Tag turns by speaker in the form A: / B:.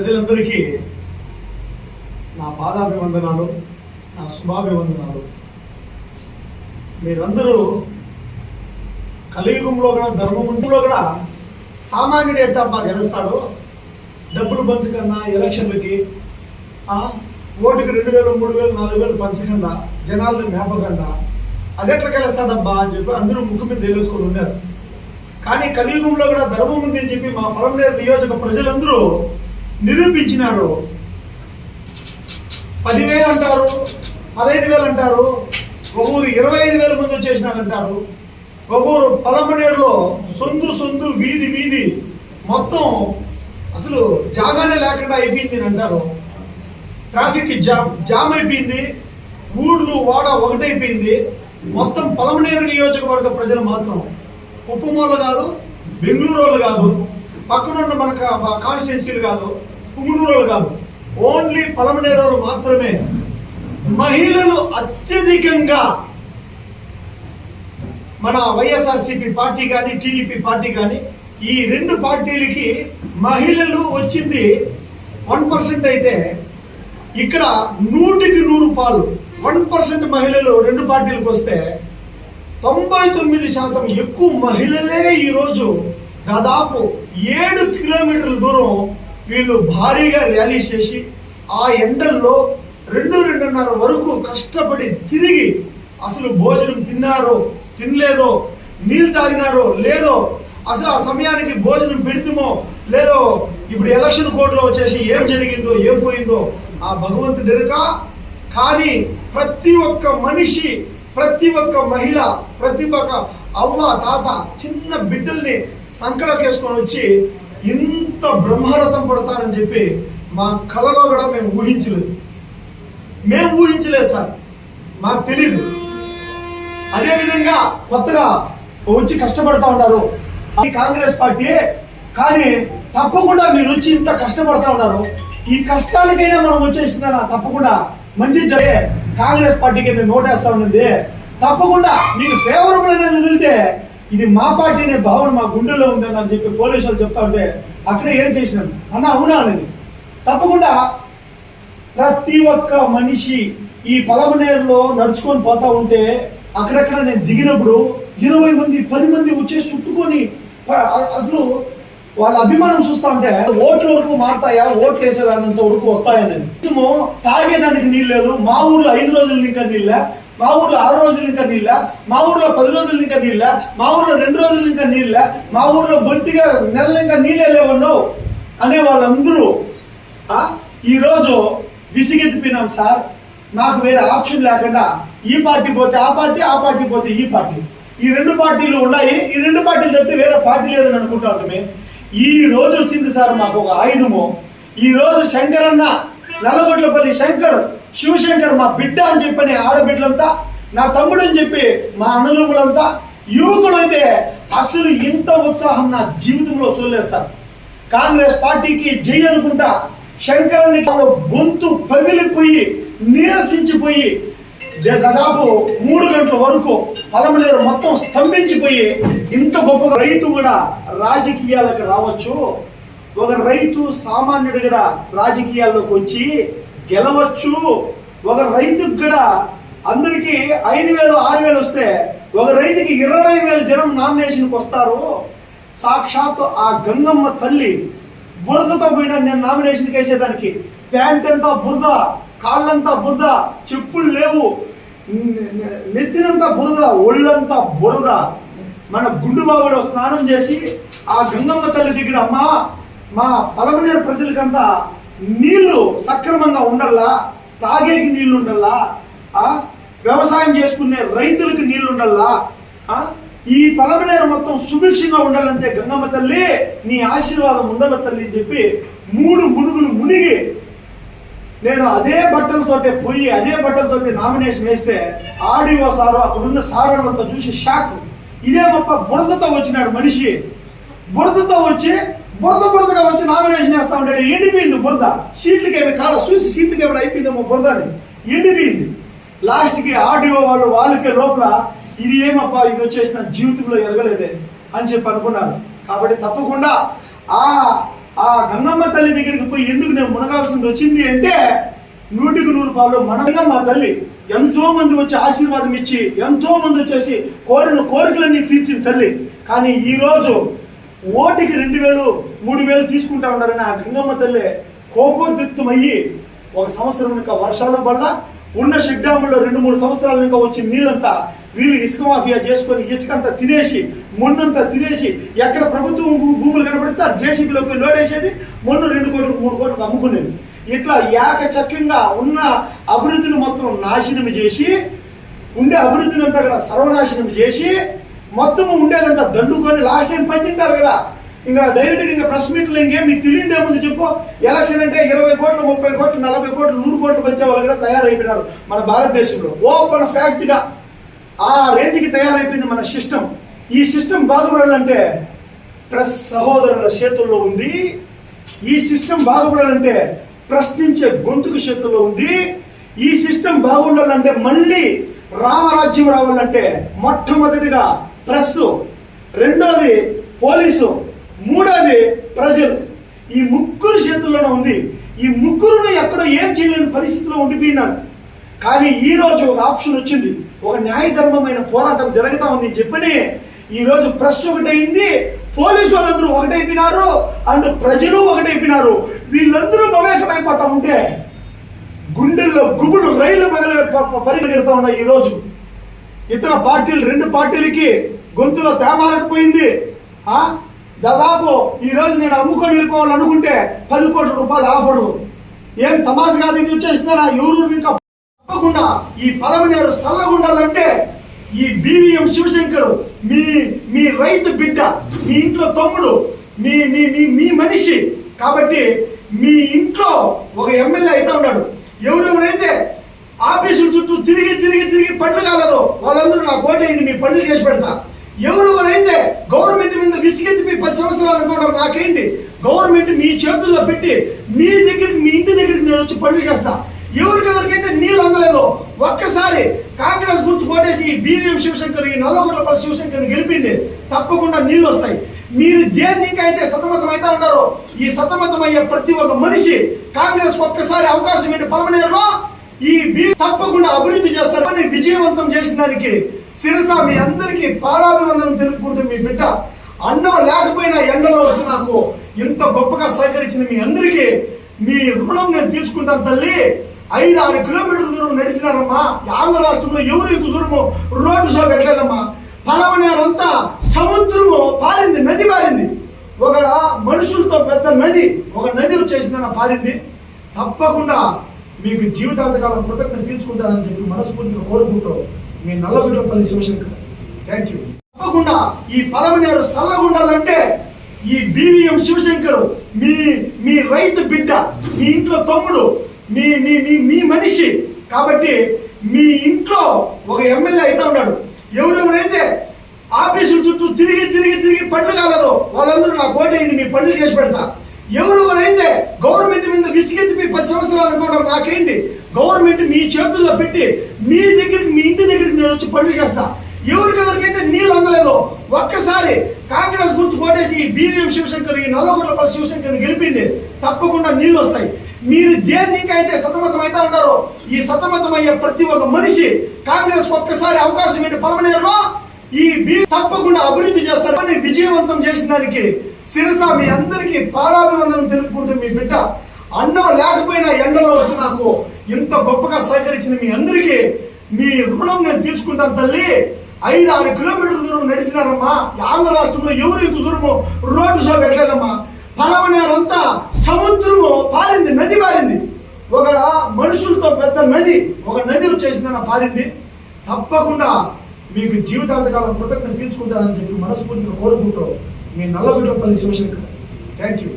A: ప్రజలందరికీ నా పాదాభివందనాలు నా శుభాభివందనాలు. మీరందరూ కలియుగంలో కూడా ధర్మముంటులో కూడా సామాన్యుడు ఎట్టబ్బా గెలుస్తాడు? డబ్బులు పంచకన్నా ఎలక్షన్లకి ఓటుకి రెండు వేలు మూడు వేలు నాలుగు వేలు పంచకుండా జనాలను మేపకుండా అది ఎట్లా గెలుస్తాడబ్బా అని చెప్పి అందరూ ముక్కు మీద తెలుసుకొని ఉన్నారు. కానీ కలియుగంలో కూడా ధర్మం ఉంది అని చెప్పి మా పొలంనేరు నియోజక ప్రజలందరూ నిరూపించినారు. పదివేలు అంటారు పదహైదు వేలు అంటారు ఒకరు ఇరవై ఐదు వేల మంది వచ్చేసినారంటారు ఒకరు పలమనేరులో సొందు సొందు వీధి వీధి మొత్తం అసలు జాగానే లేకుండా అయిపోయింది అని అంటారు. ట్రాఫిక్ జామ్ జామ్ అయిపోయింది. ఊర్లు వాడ ఒకటైపోయింది. మొత్తం పలమనేరు నియోజకవర్గ ప్రజలు మాత్రం కుప్పమూల కాదు బెంగళూరు వాళ్ళు కాదు పక్కనున్న మన కాన్స్టిట్యున్సీలు కాదు పుంగునూరు కాదు. ఓన్లీ పలమనేరు మాత్రమే మహిళలు అత్యధికంగా మన వైఎస్ఆర్సీపీ పార్టీ కానీ టీడీపీ పార్టీ కానీ ఈ రెండు పార్టీలకి మహిళలు వచ్చింది వన్ పర్సెంట్ అయితే ఇక్కడ నూటికి నూరు పాలు. వన్ పర్సెంట్ మహిళలు రెండు పార్టీలకు వస్తే తొంభై తొమ్మిది శాతం ఎక్కువ మహిళలే ఈరోజు దాదాపు ఏడు కిలోమీటర్ల దూరం వీళ్ళు భారీగా ర్యాలీ చేసి ఆ ఎండల్లో రెండు రెండున్నర వరకు కష్టపడి తిరిగి అసలు భోజనం తిన్నారో తినలేదో నీళ్ళు తాగినారో లేదో అసలు ఆ సమయానికి భోజనం పెడుతుమో లేదో ఇప్పుడు ఎలక్షన్ కోర్టులో వచ్చేసి ఏం జరిగిందో ఏం పోయిందో ఆ భగవంతుడు ఎరుక. కానీ ప్రతి ఒక్క మనిషి ప్రతి ఒక్క మహిళ ప్రతి ఒక్క అవ్వ తాత చిన్న బిడ్డల్ని సంకలకేసుకొని వచ్చి ఇంత బ్రహ్మరథం పడతారని చెప్పి మా కళలో కూడా మేము ఊహించలేదు. మేము ఊహించలేదు సార్. మాకు తెలీదు. అదే విధంగా కొత్తగా వచ్చి కష్టపడతా ఉన్నారు. కాంగ్రెస్ పార్టీ కానీ తప్పకుండా మీరు వచ్చి ఇంత కష్టపడతా ఉన్నారు. ఈ కష్టాలకైనా మనం వచ్చేసిందా? తప్పకుండా మంచి జరిగే. కాంగ్రెస్ పార్టీకి మేము ఓటేస్తా ఉన్నది. తప్పకుండా మీకు ఫేవరబుల్ అనేది వదిలితే ఇది మా పార్టీ అనే భావన మా గుండెలో ఉందని అని చెప్పి పోలీసులు చెప్తా ఉంటే అక్కడే ఏం చేసినాను అన్న అవునా అనేది. తప్పకుండా ప్రతి ఒక్క మనిషి ఈ పలమనేరులో నడుచుకొని పోతా ఉంటే అక్కడక్కడ నేను దిగినప్పుడు ఇరవై మంది పది మంది వచ్చేసి చుట్టుకొని ప- అసలు వాళ్ళ అభిమానం చూస్తా ఉంటే ఓట్ల వరకు మారుతాయా? ఓట్లు వేసేదానంత వరకు వస్తాయని. నిజము తాగేదానికి నీళ్ళు లేదు. మా ఊర్లో ఐదు రోజులు ఇంకా నీళ్ళ. మా ఊర్లో ఆరు రోజులు ఇంకా నీళ్ళ. మా ఊర్లో పది రోజులు ఇంకా నీళ్ళ. మా ఊర్లో రెండు రోజులు ఇంకా నీళ్ళ. మా ఊర్లో బొత్తిగా నెలలు ఇంకా నీళ్ళే లేవన్నావు అనే వాళ్ళందరూ ఈరోజు విసిగెత్తిపోయినాం సార్. నాకు వేరే ఆప్షన్ లేకుండా ఈ పార్టీ పోతే ఆ పార్టీ ఆ పార్టీ పోతే ఈ పార్టీ. ఈ రెండు పార్టీలు ఉన్నాయి. ఈ రెండు పార్టీలు చెప్తే వేరే పార్టీ లేదని అనుకుంటా మేము. ఈ రోజు వచ్చింది సార్ మాకు ఒక ఆయుధము. ఈ రోజు శంకర్ అన్న నల్లగొట్లపల్లి శంకర్ శివశంకర్ మా బిడ్డ అని చెప్పని ఆడబిడ్డలంతా నా తమ్ముడు అని చెప్పి మా అన్నదమ్ములంతా యువకులు అయితే అసలు ఇంత ఉత్సాహం నా జీవితంలో చూడలేదు సార్. కాంగ్రెస్ పార్టీకి జై అనుకుంటా శంకరానికి గొంతు పగిలిపోయి నీరసించిపోయి దాదాపు మూడు గంటల వరకు పదమలేరు మొత్తం స్తంభించిపోయి ఇంత గొప్ప రైతు కూడా రాజకీయాలకు రావచ్చు. ఒక రైతు సామాన్యుడు కూడా రాజకీయాల్లోకి వచ్చి గెలవచ్చు. ఒక రైతుకు కూడా అందరికీ ఐదు వేలు ఆరు వేలు వస్తే ఒక రైతుకి ఇరవై వేల జనం నామినేషన్కి వస్తారు. సాక్షాత్తు ఆ గంగమ్మ తల్లి బురదతో పోయినా నేను నామినేషన్కి వేసేదానికి. ప్యాంట్ అంతా బురద కాళ్ళంతా బురద చెప్పులు లేవు. నెత్తినంతా బురద ఒళ్ళంతా బురద. మన గుండు బాబుడు స్నానం చేసి ఆ గంగమ్మ తల్లి దగ్గర అమ్మా మా పలమనేరు ప్రజలకంతా నీళ్ళు సక్రమంగా ఉండల్లా తాగేకి నీళ్ళు ఉండల్లా ఆ? వ్యవసాయం చేసుకునే రైతులకు నీళ్ళు ఉండల్లా ఆ? ఈ పలమనేరు మొత్తం సుభిక్షంగా ఉండాలంటే గంగమ్మ తల్లి నీ ఆశీర్వాదం ఉండాల తల్లి? అని చెప్పి మూడు మునుగులు మునిగి నేను అదే బట్టలతోటే పోయి అదే బట్టలతోటి నామినేషన్ వేస్తే ఆడియో సారు అక్కడున్న సారాలంతా చూసి షాక్. ఇదేమప్ప బురదతో వచ్చినాడు మనిషి. బురదతో వచ్చి బురద బురదగా వచ్చి నామినేషన్ వేస్తా ఉంటాడు ఎండిపోయింది బురద. సీట్లకి ఏమి కాల చూసి సీట్లకి ఏమైనా అయిపోయిందేమో బురద అని ఎండిపోయింది. లాస్ట్కి ఆడియో వాళ్ళు వాళ్ళకే లోపల ఇది ఏమప్పా ఇది వచ్చేసి నా జీవితంలో ఎరగలేదే అని చెప్పి అనుకున్నారు. కాబట్టి తప్పకుండా ఆ ఆ గంగమ్మ తల్లి దగ్గరికి పోయి ఎందుకు నేను మునగాల్సింది వచ్చింది అంటే నూటికి నూరు పాలు మన మా తల్లి ఎంతో మంది వచ్చి ఆశీర్వాదం ఇచ్చి ఎంతో మంది వచ్చేసి కోరిన కోరికలన్నీ తీర్చిన తల్లి. కానీ ఈరోజు ఓటికి రెండు వేలు మూడు వేలు తీసుకుంటా ఉన్నారని ఆ గంగమ్మ తల్లి కోపోద్రిక్తమయ్యి ఒక సంవత్సరం వర్షాల వల్ల ఉన్న షెడ్ డ్యాముల్లో రెండు మూడు సంవత్సరాల నుంచి వచ్చి నీళ్ళంతా వీళ్ళు ఇసుక మాఫియా చేసుకొని ఇసుక అంతా తినేసి మొన్నంతా తినేసి ఎక్కడ ప్రభుత్వం భూములు కనబడితే ఆ జేసీబీలో పోయి లోడేసేది మొన్న రెండు కోట్లు మూడు కోట్లు అమ్ముకునేది. ఇట్లా ఏకచక్యంగా ఉన్న అభివృద్ధిని మొత్తం నాశనం చేసి ఉండే అభివృద్ధిని అంతా కూడా సర్వనాశనం చేసి మొత్తం ఉండేదంతా దండుకొని లాస్ట్ టైం పంచింటారు కదా. ఇంకా డైరెక్ట్గా ఇంకా ప్రెస్ మీట్లో ఇంకేం మీకు తెలియదు ఏముంది చెప్పు. ఎలక్షన్ అంటే ఇరవై కోట్లు ముప్పై కోట్లు నలభై కోట్లు నూరు కోట్లు వచ్చే వాళ్ళు కూడా తయారైపోయినారు మన భారతదేశంలో. ఓపెన్ ఫ్యాక్ట్గా ఆ రేంజ్కి తయారైపోయింది మన సిస్టమ్ ఈ సిస్టమ్ బాగుపడాలంటే ప్రెస్ సహోదరుల చేతుల్లో ఉంది. ఈ సిస్టమ్ బాగుపడాలంటే ప్రశ్నించే గొంతుకు చేతుల్లో ఉంది. ఈ సిస్టమ్ బాగుండాలంటే మళ్ళీ రామరాజ్యం రావాలంటే మొట్టమొదటిగా ప్రెస్ రెండోది పోలీసు. మూడోది ప్రజలు. ఈ ముగ్గురు చేతుల్లోనే ఉంది. ఈ ముగ్గురును ఎక్కడో ఏం చేయలేని పరిస్థితిలో ఉండిపోయినారు. కానీ ఈ రోజు ఒక ఆప్షన్ వచ్చింది. ఒక న్యాయధర్మమైన పోరాటం జరుగుతా ఉంది చెప్పని ఈరోజు ప్రెస్ ఒకటైంది. పోలీసు వాళ్ళందరూ ఒకటైపోయినారు. అండ్ ప్రజలు ఒకటైపోయినారు. వీళ్ళందరూ మమేకమైపోతా ఉంటే గుండెల్లో గుబులు రైలు పగల పరిగెడుతూ ఉన్నాయి ఈరోజు ఇతర పార్టీలు రెండు పార్టీలకి గొంతులో తేమాలకపోయింది దాదాపు ఈ రోజు నేను అమ్ముకొని వెళ్ళిపోవాలనుకుంటే పది కోట్ల రూపాయలు ఆఫర్లు ఏం తమాషగా ఇది వచ్చేస్తున్నారా ఎవరు ఇంకా తప్పకుండా ఈ పలమనేరు చల్లగుండాలంటే ఈ బీవీఎం శివశంకర్ మీ మీ రైతు బిడ్డ మీ ఇంట్లో తమ్ముడు మీ మీ మీ మీ మనిషి. కాబట్టి మీ ఇంట్లో ఒక ఎమ్మెల్యే అయితే ఉన్నాడు. ఎవరెవరైతే ఆఫీసుల చుట్టూ తిరిగి తిరిగి తిరిగి పనులు కాలరు వాళ్ళందరూ నా కోట మీ పనులు చేసి పెడతా. ఎవరెవరైతే గవర్నమెంట్ మీద విసిగెత్తి మీ పది సంవత్సరాలు అనుకున్నారు నాకేంటి? గవర్నమెంట్ మీ చేతుల్లో పెట్టి మీ దగ్గరికి మీ ఇంటి దగ్గరికి నేను వచ్చి పనులు చేస్తా. ఎవరికెవరికైతే నీళ్ళు అందలేదో ఒక్కసారి కాంగ్రెస్ గుర్తు కొట్టేసి ఈ బీవీఎం శివశంకర్ ఈ నల్లగొండపల్లి శివశంకర్ గెలిపిండి తప్పకుండా నీళ్ళు వస్తాయి. మీరు దేనికైతే అయితే సతమతం అయితే ఉన్నారో ఈ సతమతం అయ్యే ప్రతి ఒక్క మనిషి కాంగ్రెస్ ఒక్కసారి అవకాశం ఏంటి? పలమనేరులో ఈ బీ తప్పకుండా అభివృద్ధి చేస్తారని విజయవంతం చేసిన దానికి శిరస మీ అందరికీ పాదాభివందనం తెలుపుకుంటూ మీ బిడ్డ అన్నం లేకపోయినా ఎండలో వచ్చి నాకు ఇంత గొప్పగా సహకరించిన మీ అందరికీ మీ రుణం నేను తీసుకుంటాను తల్లి. ఐదు ఆరు కిలోమీటర్ల దూరం నడిచినారమ్మా. ఆంధ్ర రాష్ట్రంలో ఎవరు ఇంత దూరము రోడ్డు షో పెట్టలేదమ్మా. పలమనేరంతా సముద్రము పారింది నది పారింది. ఒక మనుషులతో పెద్ద నది ఒక నది వచ్చేసిందన్న పారింది. తప్పకుండా మీకు జీవితాంతకాలం కృతజ్ఞత తీర్చుకుంటానని చెప్పి మనస్ఫూర్తిగా కోరుకుంటూ మీ నల్లగొండపల్లి శివశంకర్. థ్యాంక్ యూ తప్పకుండా ఈ పలమనేరు చల్లగుండాలంటే ఈ బీవీఎం శివశంకర్ మీ మీ రైతు బిడ్డ మీ ఇంట్లో తమ్ముడు మీ మీ మీ మీ మనిషి. కాబట్టి మీ ఇంట్లో ఒక ఎమ్మెల్యే అయితే ఉన్నాడు. ఎవరెవరైతే ఆఫీసుల చుట్టూ తిరిగి తిరిగి తిరిగి పనులు కాలరు వాళ్ళందరూ నా కోటేయండి మీ పనులు చేసి పెడతా. ఎవరెవరైతే గవర్నమెంట్ మీద విసిగెత్తి మీ పది సంవత్సరాలు అనుకున్నారు నాకేంటి? గవర్నమెంట్ మీ చేతుల్లో పెట్టి మీ దగ్గరికి మీ ఇంటి దగ్గరికి నేను వచ్చి పనులు చేస్తా. ఎవరికెవరికైతే నీళ్ళు అందలేదో ఒక్కసారి కాంగ్రెస్ గుర్తు కొట్టేసి ఈ బీవీఎం శివశంకర్ ఈ నల్లగొండపల్లి శివశంకర్ గెలిపిండి తప్పకుండా నీళ్ళు వస్తాయి. మీరు దేనికైతే సతమతం అయితే ఉంటారో ఈ సతమతం అయ్యే ప్రతి ఒక్క మనిషి కాంగ్రెస్ ఒక్కసారి అవకాశం ఏంటి? పలమనేరులో ఈ బీ తప్పకుండా అభివృద్ధి చేస్తారు. విజయవంతం చేసిన దానికి శిరస మీ అందరికీ పాదాభివందనం తెలుపుకుంటూ మీ బిడ్డ అన్నం లేకపోయినా ఎండలో వచ్చి నాకు ఇంత గొప్పగా సహకరించిన మీ అందరికీ మీ రుణం నేను తీసుకుంటాను తల్లి. ఐదు ఆరు కిలోమీటర్ల దూరం నడిచినారమ్మా. ఆంధ్ర రాష్ట్రంలో ఎవరు ఇంత దూరము రోడ్డు షో పెట్టలేదమ్మా పలమనేరంతా సముద్రము పారింది నది పారింది. ఒక మనుషులతో పెద్ద నది ఒక నది వచ్చేసిందన్న పారింది. తప్పకుండా మీకు జీవితాంతకాలం కృతజ్ఞత తీర్చుకుంటానని చెప్పి మనస్ఫూర్తిగా కోరుకుంటూ మీ నల్లగొండపల్లి శివశంకర్. Thank you